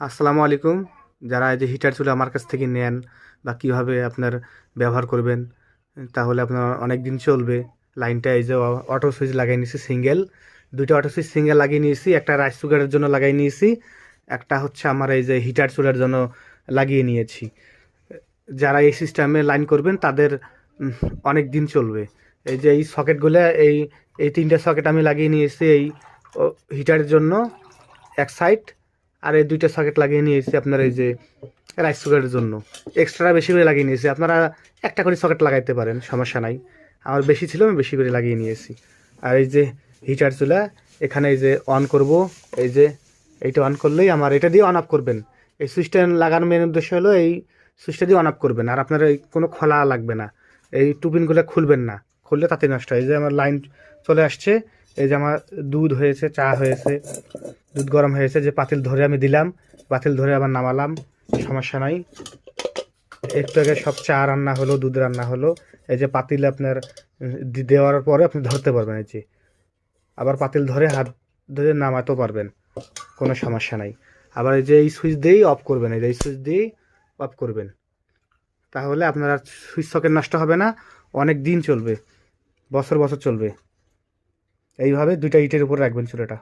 আসসালামু আলাইকুম। যারা এই যে হিটার চুলা আমার কাছ থেকে নেন বা কীভাবে আপনার ব্যবহার করবেন, তাহলে আপনার অনেক দিন চলবে। লাইনটা এই যে অটো সুইচ লাগিয়ে নিয়েছি সিঙ্গেল দুইটা অটো সুইচ সিঙ্গেল লাগিয়ে নিয়েছি, একটা রাইস কুকারের জন্য লাগাই নিয়েছি, একটা হচ্ছে আমার এই যে হিটার চুলার জন্য লাগিয়ে নিয়েছি। যারা এই সিস্টেমে লাইন করবেন, তাদের অনেক দিন চলবে। এই যে এই সকেটগুলো এই এই তিনটে সকেট আমি লাগিয়ে নিয়েছি এই হিটারের জন্য, এক সাইড আর এই দুইটা সকেট লাগিয়ে নিয়েছি আপনার এই যে রাইস কুকারের জন্য। এক্সট্রা বেশি করে লাগিয়ে নিয়েছি। আপনারা একটা করে সকেট লাগাইতে পারেন, সমস্যা নাই। আমার বেশি ছিল, আমি বেশি করে লাগিয়ে নিয়েছি। আর এই যে হিটার চুলা, এখানে এই যে অন করব। এই যে এইটা অন করলেই আমার, এটা দিয়ে অন অফ করবেন। এই সুইচটা লাগানোর মেন উদ্দেশ্য হলো এই সুইচটা দিয়ে অন অফ করবেন। আর আপনার এই কোনো খোলা লাগবে না। এই টুপিনগুলো খুলবেন না। খুললে তাতে নষ্ট হয়। এই যে আমার লাইন চলে আসছে। এই যে আমার দুধ হয়েছে, চা হয়েছে। দুধ গরম হয়েছে যে পাতিল ধরে আমি দিলাম, পাতিল ধরে আবার নামালাম, সমস্যা নাই। একটু আগে সব চা রান্না হলো, দুধ রান্না হলো, এই যে পাতিল আপনার দেওয়ার পরে আপনি ধরতে পারবেন এই যে। আবার পাতিল ধরে হাত ধরে নামাতেও পারবেন, কোনো সমস্যা নাই। আবার এই যে এই সুইচ দিয়েই অফ করবেন, এই যে এই সুইচ দিয়েই অফ করবেন। তাহলে আপনার আর সুইচ সকেট নষ্ট হবে না, অনেক দিন চলবে, বছর বছর চলবে। এইভাবে দুইটা ইটের উপর রাখবেন চুলাটা।